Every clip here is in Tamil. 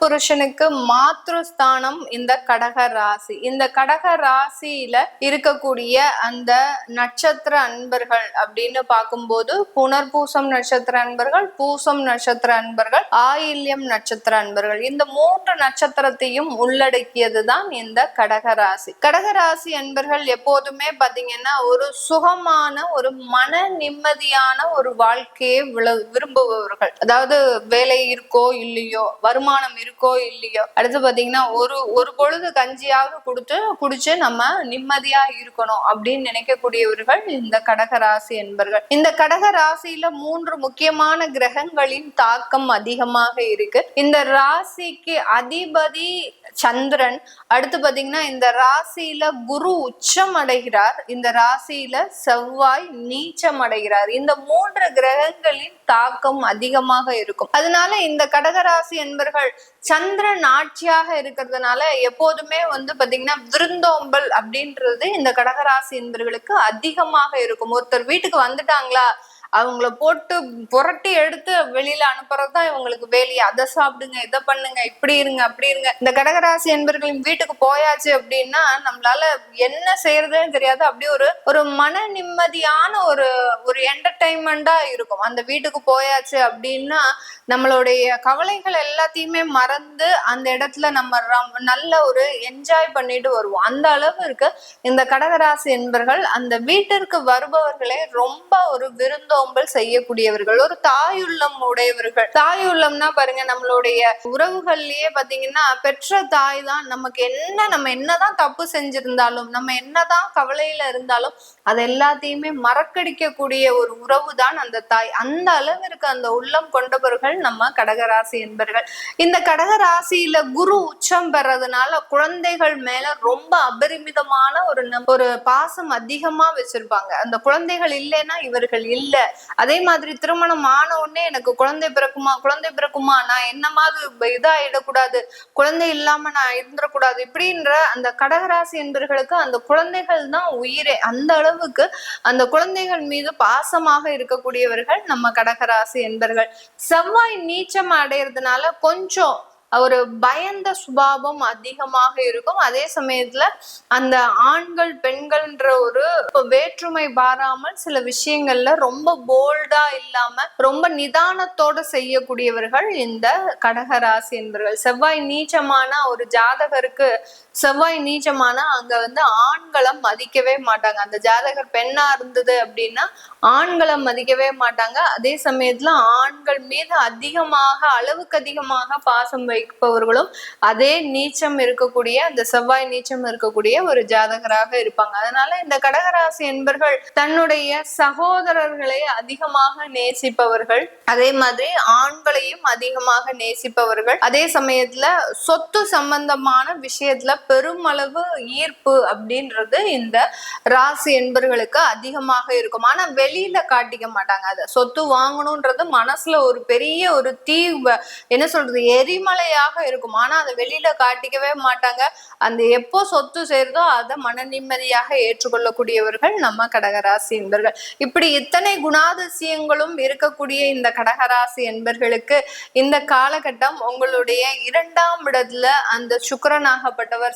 புருஷனுக்கு மாத்ருஸ்தானம் இந்த கடக ராசி. இந்த கடக ராசியில இருக்கக்கூடிய அந்த நட்சத்திர அன்பர்கள் அப்படின்னு பார்க்கும்போது புனர்பூசம் நட்சத்திர அன்பர்கள் பூசம் நட்சத்திர அன்பர்கள் ஆயில்யம் நட்சத்திர அன்பர்கள். இந்த மூன்று நட்சத்திரத்தையும் உள்ளடக்கியதுதான் இந்த கடக ராசி. கடக ராசி அன்பர்கள் எப்போதுமே பாத்தீங்கன்னா ஒரு சுகமான ஒரு மன நிம்மதியான ஒரு வாழ்க்கையை விரும்புபவர்கள். அதாவது வேலை இருக்கோ இல்லையோ வருமானம் இருக்கோ இல்லையோ? அடுத்து பாத்தீங்கன்னா ஒரு ஒரு பொழுது கஞ்சியாவது கொடுத்து குடிச்சு நம்ம நிம்மதியா இருக்கணும் அப்படின்னு நினைக்கக்கூடியவர்கள் இந்த கடக ராசி என்பர்கள். இந்த கடக ராசியில மூன்று முக்கியமான கிரகங்களின் தாக்கம் அதிகமாக இருக்கு. இந்த ராசிக்கு அதிபதி சந்திரன் அடுத்து பாத்தீங்கன்னா இந்த ராசியில குரு உச்சம் அடைகிறார். இந்த ராசியில செவ்வாய் நீச்சம் அடைகிறார். இந்த மூன்று கிரகங்களின் தாக்கம் அதிகமாக இருக்கும். அதனால இந்த கடகராசி என்பர்கள் சந்திரன் ஆட்சியாக இருக்கிறதுனால எப்போதுமே வந்து பாத்தீங்கன்னா விருந்தோம்பல் அப்படின்றது இந்த கடகராசி என்பர்களுக்கு அதிகமாக இருக்கும். ஒருத்தர் வீட்டுக்கு வந்துட்டாங்களா அவங்கள போட்டு புரட்டி எடுத்து வெளியில அனுப்புறது தான் இவங்களுக்கு வேலையை. அதை சாப்பிடுங்க இதை பண்ணுங்க இப்படி இருங்க அப்படி இருங்க. இந்த கடகராசி என்பர்களின் வீட்டுக்கு போயாச்சு அப்படின்னா நம்மளால என்ன செய்யறதுன்னு தெரியாது. அப்படி ஒரு ஒரு மன நிம்மதியான ஒரு ஒரு என்டர்டைன்மெண்டா இருக்கும். அந்த வீட்டுக்கு போயாச்சு அப்படின்னா நம்மளுடைய கவலைகள் எல்லாத்தையுமே மறந்து அந்த இடத்துல நம்ம ரம்- நல்ல ஒரு என்ஜாய் பண்ணிட்டு வருவோம். அந்த அளவிற்கு இந்த கடகராசி என்பர்கள் அந்த வீட்டிற்கு வருபவர்களே ரொம்ப ஒரு விருந்தோ நோம்பல் செய்யக்கூடியவர்கள் ஒரு தாயுள்ளம் உடையவர்கள். தாயுள்ளம்னா பாருங்க நம்மளுடைய உறவுகள்லயே பாத்தீங்கன்னா பெற்ற தாய் தான் நமக்கு என்ன நம்ம என்னதான் தப்பு செஞ்சிருந்தாலும் நம்ம என்னதான் கவலையில இருந்தாலும் அது எல்லாத்தையுமே மறக்கடிக்கக்கூடிய ஒரு உறவு தான் அந்த தாய். அந்த அளவிற்கு அந்த உள்ளம் கொண்டவர்கள் நம்ம கடகராசி என்பர்கள். இந்த கடகராசியில குரு உச்சம் பெறதுனால குழந்தைகள் மேல ரொம்ப அபரிமிதமான ஒரு ஒரு பாசம் அதிகமா வச்சிருப்பாங்க. அந்த குழந்தைகள் இல்லைன்னா இவர்கள் இல்ல. அதே மாதிரி திருமணம் ஆன உடனே எனக்கு குழந்தை பிறக்குமா குழந்தை பிறக்குமா? நான் என்ன மாதிரி இதாயிடக்கூடாது குழந்தை இல்லாம நான் இருந்துடக்கூடாது இப்படின்ற அந்த கடகராசி என்பர்களுக்கு அந்த குழந்தைகள் தான் உயிரே. அந்த அளவுக்கு அந்த குழந்தைகள் மீது பாசமாக இருக்கக்கூடியவர்கள் நம்ம கடகராசி என்பர்கள். செவ்வாய் நீச்சம் அடையிறதுனால கொஞ்சம் ஒரு பயந்த சுபாவம் அதிகமாக இருக்கும். அதே சமயத்துல அந்த ஆண்கள் பெண்கள்ன்ற ஒரு வேற்றுமை பாராமல் சில விஷயங்கள்ல ரொம்ப போல்டா இல்லாம ரொம்ப நிதானத்தோட செய்யக்கூடியவர்கள் இந்த கடகராசி என்பவர்கள் செவ்வாய் நீச்சமான ஒரு ஜாதகருக்கு செவ்வாய் நீச்சமானா அங்க வந்து ஆண்களை மதிக்கவே மாட்டாங்க. அந்த ஜாதகர் பெண்ணா இருந்தது அப்படின்னா ஆண்களை மதிக்கவே மாட்டாங்க. அதே சமயத்துல ஆண்கள் மீது அதிகமாக அளவுக்கு அதிகமாக பாசம் வைப்பவர்களும் அதே நீச்சம் இருக்கக்கூடிய அந்த செவ்வாய் நீச்சம் இருக்கக்கூடிய ஒரு ஜாதகராக இருப்பாங்க. அதனால இந்த கடகராசி என்பர்கள் தன்னுடைய சகோதரர்களை அதிகமாக நேசிப்பவர்கள் அதே மாதிரி ஆண்களையும் அதிகமாக நேசிப்பவர்கள் அதே சமயத்துல சொத்து சம்பந்தமான விஷயத்துல பெருமளவு ஈர்ப்பு அப்படின்றது இந்த ராசி என்பர்களுக்கு அதிகமாக இருக்கும். ஆனா வெளியில காட்டிக்க மாட்டாங்க. அதை சொத்து வாங்கணும்ன்றது மனசுல ஒரு பெரிய ஒரு தீ என்ன சொல்றது எரிமலையாக இருக்கும். ஆனா அதை வெளியில காட்டிக்கவே மாட்டாங்க. அந்த எப்போ சொத்து சேருதோ அதை மன நிம்மதியாக ஏற்றுக்கொள்ளக்கூடியவர்கள் நம்ம கடகராசி என்பர்கள். இப்படி இத்தனை குணாதிசயங்களும் இருக்கக்கூடிய இந்த கடகராசி என்பர்களுக்கு இந்த காலகட்டம் உங்களுடைய இரண்டாம் இடத்துல அந்த சுக்கரனாகப்பட்டவர்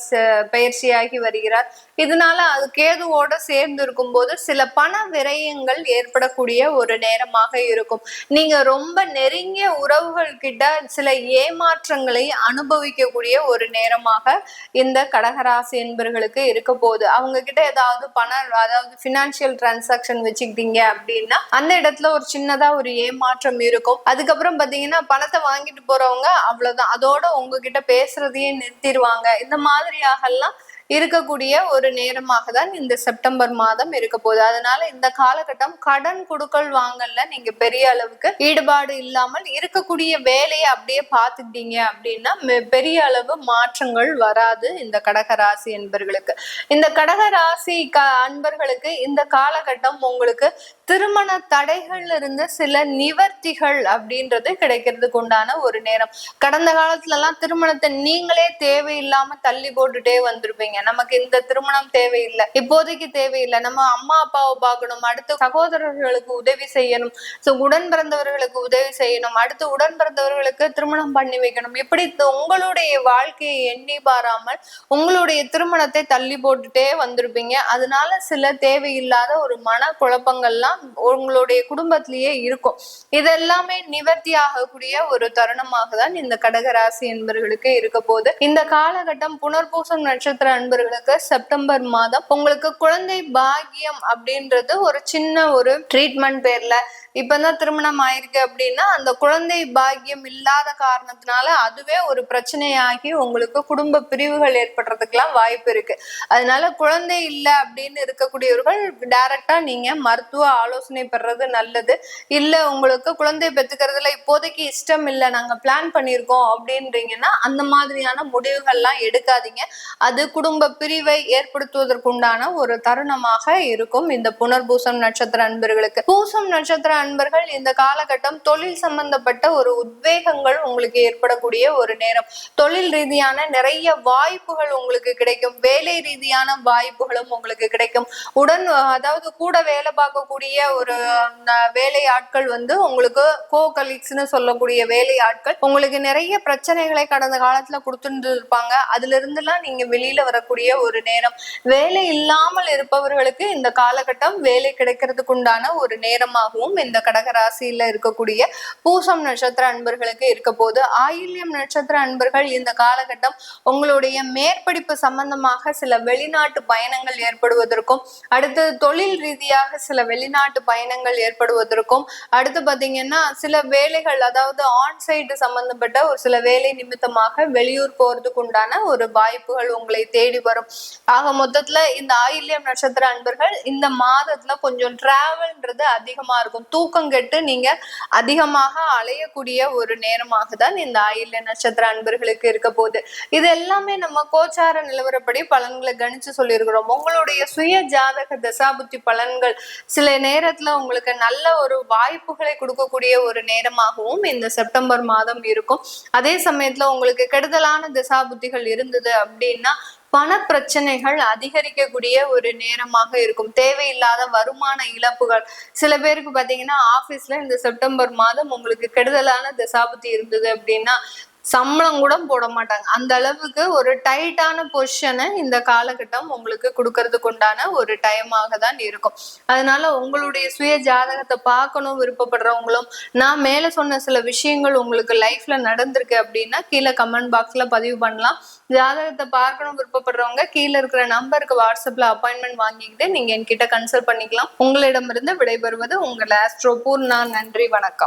பயிற்சியாகி வருகிறார் இதனால அது கேதுவோட சேர்ந்து இருக்கும் போது சில பண விரயங்கள் ஏற்படக்கூடிய ஒரு நேரமாக இருக்கும். நீங்க ரொம்ப நெருங்கிய உறவுகள் கிட்ட சில ஏமாற்றங்களை அனுபவிக்கக்கூடிய ஒரு நேரமாக இந்த கடகராசி என்பர்களுக்கு இருக்க போகுது. அவங்க கிட்ட ஏதாவது பணம் அதாவது பினான்சியல் டிரான்சாக்ஷன் வச்சுக்கிட்டீங்க அப்படின்னா அந்த இடத்துல ஒரு சின்னதா ஒரு ஏமாற்றம் இருக்கும். அதுக்கப்புறம் பாத்தீங்கன்னா பணத்தை வாங்கிட்டு போறவங்க அவ்வளவுதான். அதோட உங்ககிட்ட பேசுறதையே நிறுத்திடுவாங்க. இந்த மாதிரியாகலாம் இருக்கக்கூடிய ஒரு நேரமாக தான் இந்த செப்டம்பர் மாதம் இருக்க போகுது. அதனால இந்த காலகட்டம் கடன் கொடுக்கல் வாங்கல்ல நீங்க பெரிய அளவுக்கு ஈடுபாடு இல்லாமல் இருக்கக்கூடிய வேலையை அப்படியே பார்த்துக்கிட்டீங்க அப்படின்னா பெரிய அளவு மாற்றங்கள் வராது இந்த கடக ராசி என்பர்களுக்கு இந்த கடக ராசி க அன்பர்களுக்கு இந்த காலகட்டம் உங்களுக்கு திருமண தடைகள்ல இருந்த சில நிவர்த்திகள் அப்படின்றது கிடைக்கிறதுக்கு உண்டான ஒரு நேரம். கடந்த காலத்துல எல்லாம் திருமணத்தை நீங்களே தேவையில்லாம தள்ளி போட்டுட்டே வந்திருப்பீங்க. நமக்கு இந்த திருமணம் தேவையில்லை இப்போதைக்கு தேவையில்லை. நம்ம அம்மா அப்பாவை பார்க்கணும் அடுத்து சகோதரர்களுக்கு உதவி செய்யணும் ஸோ உடன் பிறந்தவர்களுக்கு உதவி செய்யணும் அடுத்து உடன் பிறந்தவர்களுக்கு திருமணம் பண்ணி வைக்கணும். இப்படி உங்களுடைய வாழ்க்கையை எண்ணி பாராமல் உங்களுடைய திருமணத்தை தள்ளி போட்டுட்டே வந்திருப்பீங்க. அதனால சில தேவையில்லாத ஒரு மன குழப்பங்கள்லாம் உங்களுடைய குடும்பத்திலேயே இருக்கும். இதெல்லாமே நிவர்த்தி ஆகக்கூடிய ஒரு தருணமாக தான் இந்த கடகராசி என்பவர்களுக்கு இருக்க போது இந்த காலகட்டம் புனர்பூசம் நட்சத்திர அன்பர்களுக்கு செப்டம்பர் மாதம். உங்களுக்கு குழந்தை பாக்கியம் அப்படின்றது ஒரு சின்ன ஒரு ட்ரீட்மெண்ட் பேர்ல இப்பதான் திருமணம் ஆயிருக்கு அப்படின்னா அந்த குழந்தை பாக்கியம் இல்லாத காரணத்தினால அதுவே ஒரு பிரச்சனையாகி உங்களுக்கு குடும்ப பிரிவுகள் ஏற்படுறதுக்கெல்லாம் வாய்ப்பு இருக்கு. அதனால குழந்தை இல்லை அப்படின்னு இருக்கக்கூடியவர்கள் டைரக்டா நீங்க மருத்துவ ஆலோசனை பெறது நல்லது. இல்ல உங்களுக்கு குழந்தை பெத்துக்கிறதுல இப்போதைக்கு இஷ்டம் இல்லை நாங்க பிளான் பண்ணியிருக்கோம் அப்படின்றீங்கன்னா அந்த மாதிரியான முடிவுகள்லாம் எடுக்காதீங்க. அது குடும்ப பிரிவை ஏற்படுத்துவதற்குண்டான ஒரு தருணமாக இருக்கும் இந்த புனர்பூசம் நட்சத்திர அன்பர்களுக்கு. பூசம் நட்சத்திர அன்பர்கள் இந்த காலகட்டம் தொழில் சம்பந்தப்பட்ட ஒரு உத்வேகங்கள் உங்களுக்கு ஏற்படக்கூடிய ஒரு நேரம். தொழில் ரீதியான நிறைய வாய்ப்புகள் உங்களுக்கு கிடைக்கும். வேலை ரீதியான வாய்ப்புகளும் உங்களுக்கு கிடைக்கும். உடன் அதாவது கூட வேலை பார்க்கக்கூடிய ஒரு வேலை ஆட்கள் வந்து உங்களுக்கு கோ கலீக்ஸ்னு சொல்லக்கூடிய வேலை ஆட்கள் உங்களுக்கு நிறைய பிரச்சனைகளை கடந்த காலத்துல கொடுத்துட்டு இருப்பாங்க அதுல இருந்துலாம் நீங்க வெளியில வரக்கூடிய ஒரு நேரம். வேலை இல்லாமல் இருப்பவர்களுக்கு இந்த காலகட்டம் வேலை கிடைக்கிறதுக்கு உண்டான ஒரு நேரமாகவும் இந்த கடகராசியில இருக்கக்கூடிய பூசம் நட்சத்திர அன்பர்களுக்கு இருக்க போது ஆயில்யம் நட்சத்திர அன்பர்கள் இந்த காலகட்டம் உங்களுடைய மேற்படிப்பு சம்பந்தமாக சில வெளிநாட்டு பயணங்கள் ஏற்படுவதற்கும் அடுத்து தொழில் ரீதியாக சில வெளிநாட்டு பயணங்கள் ஏற்படுவதற்கும் அடுத்து பாத்தீங்கன்னா சில வேலைகள் அதாவது ஆன் சைடு சம்பந்தப்பட்ட ஒரு சில வேலை நிமித்தமாக வெளியூர் போறதுக்கு உண்டான ஒரு வாய்ப்புகள் உங்களை தேடி வரும். ஆக மொத்தத்துல இந்த ஆயில்யம் நட்சத்திர அன்பர்கள் இந்த மாதத்துல கொஞ்சம் டிராவல்ன்றது அதிகமா இருக்கும். தூக்கம் கெட்டு நீங்க அதிகமாக அலையக்கூடிய ஒரு நேரமாக தான் இந்த ஆயில்ய நட்சத்திர அன்பர்களுக்கு இருக்க போகுது. இது எல்லாமே நம்ம கோச்சார நிலவரப்படி பலன்களை கணிச்சு சொல்லியிருக்கிறோம். உங்களுடைய சுய ஜாதக தசாபுத்தி பலன்கள் சில நேரத்துல உங்களுக்கு நல்ல ஒரு வாய்ப்புகளை கொடுக்கக்கூடிய ஒரு நேரமாகவும் இந்த செப்டம்பர் மாதம் இருக்கும். அதே சமயத்துல உங்களுக்கு கெடுதலான தசாபுத்திகள் இருந்தது அப்படின்னா பண பிரச்சனைகள் அதிகரிக்கக்கூடிய ஒரு நேரமாக இருக்கும். தேவையில்லாத வருமான இழப்புகள். சில பேருக்கு பாத்தீங்கன்னா ஆபீஸ்ல இந்த செப்டம்பர் மாதம் உங்களுக்கு கெடுதலான தசாபுத்தி இருந்தது அப்படின்னா சம்பளம் கூட போட மாட்டாங்க. அந்த அளவுக்கு ஒரு டைட்டான பொசிஷனை இந்த காலகட்டம் உங்களுக்கு கொடுக்கறதுக்கு உண்டான ஒரு டைமாக தான் இருக்கும். அதனால உங்களுடைய சுய ஜாதகத்தை பார்க்கணும் விருப்பப்படுறவங்களும் நான் மேல சொன்ன சில விஷயங்கள் உங்களுக்கு லைஃப்ல நடந்திருக்கு அப்படின்னா கீழே கமெண்ட் பாக்ஸ்ல பதிவு பண்ணலாம். ஜாதகத்தை பார்க்கணும் விருப்பப்படுறவங்க கீழே இருக்கிற நம்பருக்கு வாட்ஸ்அப்ல அப்பாயின்மெண்ட் வாங்கிக்கிட்டு நீங்க என்கிட்ட கன்சல்ட் பண்ணிக்கலாம். உங்களிடமிருந்து விடைபெறுவது உங்கள் ஆஸ்ட்ரோ பூர்ணா நன்றி வணக்கம்.